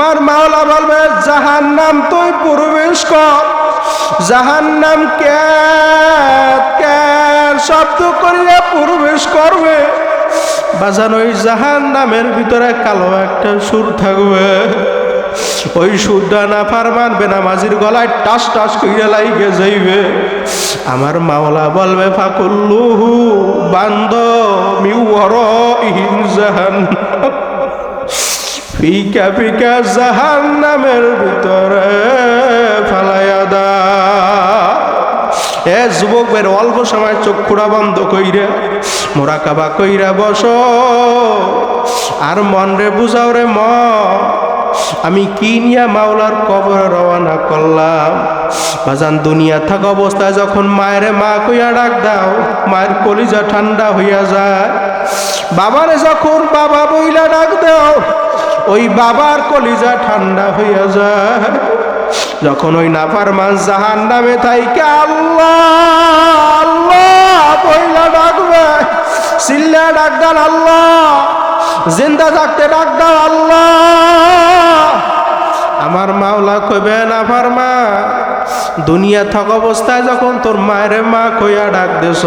আমার মাওলা বলবে জাহান নাম তুই প্রবেশ কর। জাহান নাম শব্দ করিয়া প্রবেশ করবে। বাজান ওই জাহান নামের ভিতরে কালো একটা সুর থাকবে। ওই সুরটা না পার মানবে না, মাঝির গলায় টাস টাস করিয়া লাইগে যাইবে। আমার মাওলা বলবে, ফাকুল্লুহু বান্দ ইহিন জাহান ফিকা ফিকা জাহান নামের ভিতরে ফালাইয়া দা। এ যুবক বের অল্প সময় চক্ষুরা বন্ধ কইরে, মোরা কাবা কইরা বস। আর মন রে বুঝাও রে ম আমি কি নিয়া মাওলার কবরে রওনা করলাম? বাজান, দুনিয়া থাকা অবস্থায় যখন মায়ের মা কইয়া ডাক দাও, মায়ের কলিজা ঠান্ডা হইয়া যায়। বাবারে যখন বাবা বইলা ডাক দাও, ওই বাবার কলিজা ঠান্ডা হইয়া যায়। যখন ওই নাফার মান জাহান নামে থাইকে আল্লাহ আল্লাহ বইলা ডাকবে সিল্লা ডাক দান আল্লাহ। জিন্দা থাকতে ডাক দাও, আল্লাহ। আমার মাওলা কইবে না ফার্মা দুনিয়া থাক অবস্থায় যখন তোর মায়ের মা কইয়া ডাক দিস,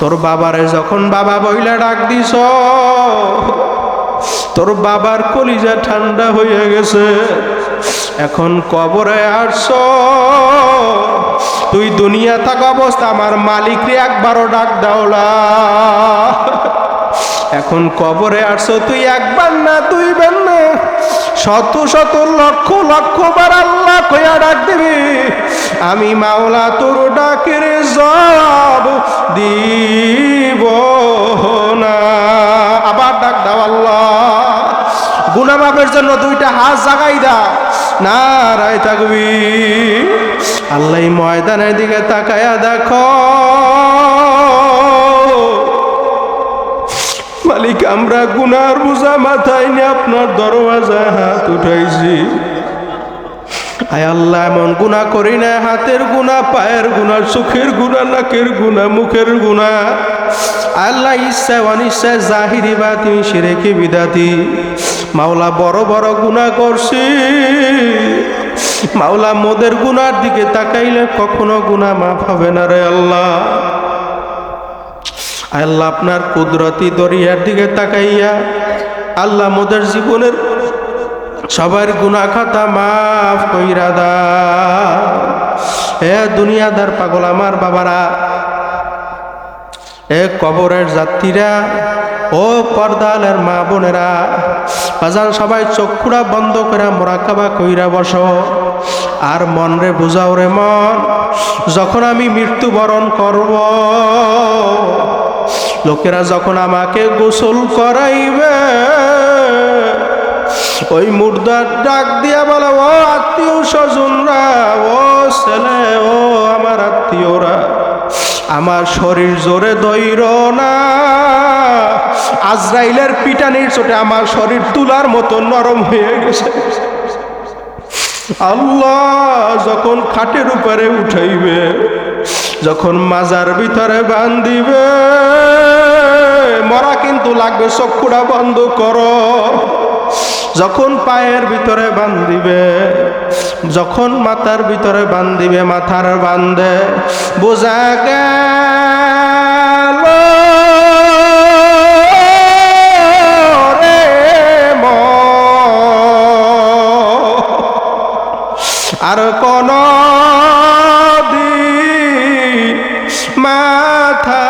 তোর বাবারে যখন বাবা বইলা ডাক দিস, তোর বাবার কলিজা ঠান্ডা হয়ে গেছে। এখন কবরে আসছ, তুই দুনিয়া থাকা অবস্থা, আমার মালিকরে একবারও ডাক দাওলা এখন কবরে আসছো তুই একবার না তুই বেন না। শত শত লক্ষ লক্ষ বার আল্লাহ কইয়া ডাক দিবি। আমি মাওলা তোর ডাকের জব দিব না। আবার ডাক দাও আল্লাহ। গুনামাপের জন্য দুইটা হাত জাগাই দাও না রায় থাকবি আল্লাহ ময়দানের দিকে তাকায়া দেখো। আমরা গুনার বোঝা মাথায় নিয়ে আপনার দরওয়াজায় হাত উঠাইছি। আয় আল্লাহ, এমন গুণা করি না, হাতের গুণা পায়ের গুণা চোখের গুণা নাকের গুণা মুখের গুণা আল্লাহ ইচ্ছায় অনিচ্ছায় জাহিরি বা তুমি সেরেকে, বিদাতি। মাওলা বড় বড় গুণা করছি। মাওলা মোদের গুনার দিকে তাকাইলে কখনো গুণা মাফ হবে না রে আল্লাহ। আল্লাহ আপনার কুদরতি দরিয়ার দিকে তাকাইয়া আল্লাহ মোদের জীবনের সবার গুনা খাতা মাফ কইরা দা এ দুনিয়াদার পাগল আমার বাবারা, এ কবরের যাত্রীরা, ও পর্দালের মা বোনেরা, বাজান সবাই চক্ষুরা বন্ধ করে মোরাকাবা কইরা বস। আর মন রে বুঝাও রে মন, যখন আমি মৃত্যুবরণ করব লোকেরা যখন আমাকে গোসল করাইবে, ওই মুর্দার ডাক দিয়া বলে, ও আত্মীয় স্বজনরা, ও ছেলে, ও আমার আত্মীয়রা, আমার শরীর জোরে দৈর না। আজরাইলের পিটানির চোটে আমার শরীর তুলার মতো নরম হয়ে গেছে। আল্লাহ যখন খাটের উপরে উঠাইবে, যখন মাজার ভিতরে বান্ধিবে মরা কিন্তু লাগবে, চক্ষুটা বন্ধ করো যখন পায়ের ভিতরে বান্ধিবে, যখন মাথার ভিতরে বান্ধিবে, মাথার বান্ধে বোঝা গেল। আর কোন মাথা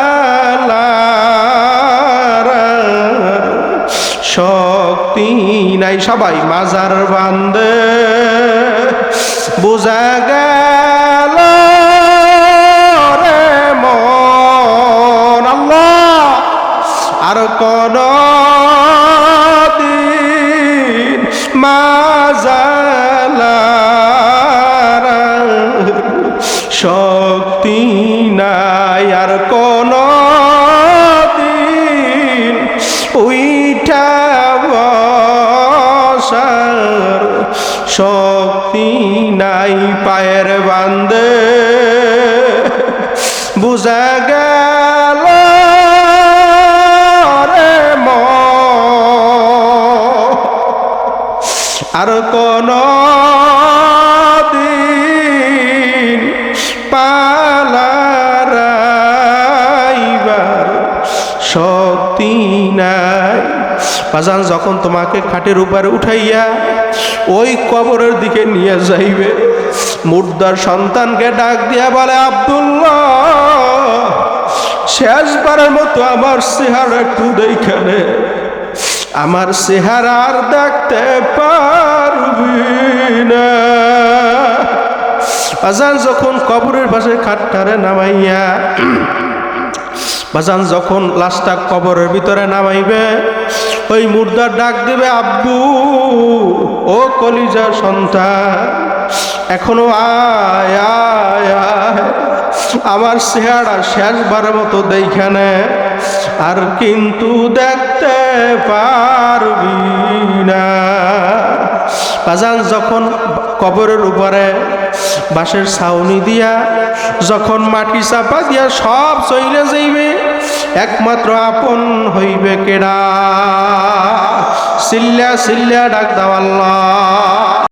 নাই সবাই মাজার বান্ধে বোঝা গেল রে মন আল্লাহ, আর কোন শক্তি নাই, আর কোন দিন শক্তি নাই পায়ের বান্ধে বুঝা গেল রে মন। আর কোন দিন পালারাইবার বাজান যখন তোমাকে খাটের উপরে উঠাইয়া ওই কবরের দিকে নিয়ে যাইবে, মুর্দার সন্তানকে ডাক দিয়া বলে, আব্দুল্লাহ, শেষবারের মতো আমার চেহারা একটু দেখে আমার চেহারা আর দেখতে পারবি না। আজান যখন কবরের পাশে খাটটারে নামাইয়া, বাজান যখন লাশটা কবরের ভিতরে নামাইবে ওই মুর্দার ডাক দেবে, আব্বু, ও কলিজা সন্তান, এখনও আয় আমার চেহারা শেষবারের মতো দেখখানে আর কিন্তু দেখতে পারবি না। যখন কবরের উপরে বাঁশের ছাউনি দিয়া যখন মাটি চাপা দিয়া সব চইলে যাইবে, একমাত্র আপন হইবে কেডা? সিল্লা সিল্লা ডাক দাও আল্লাহ।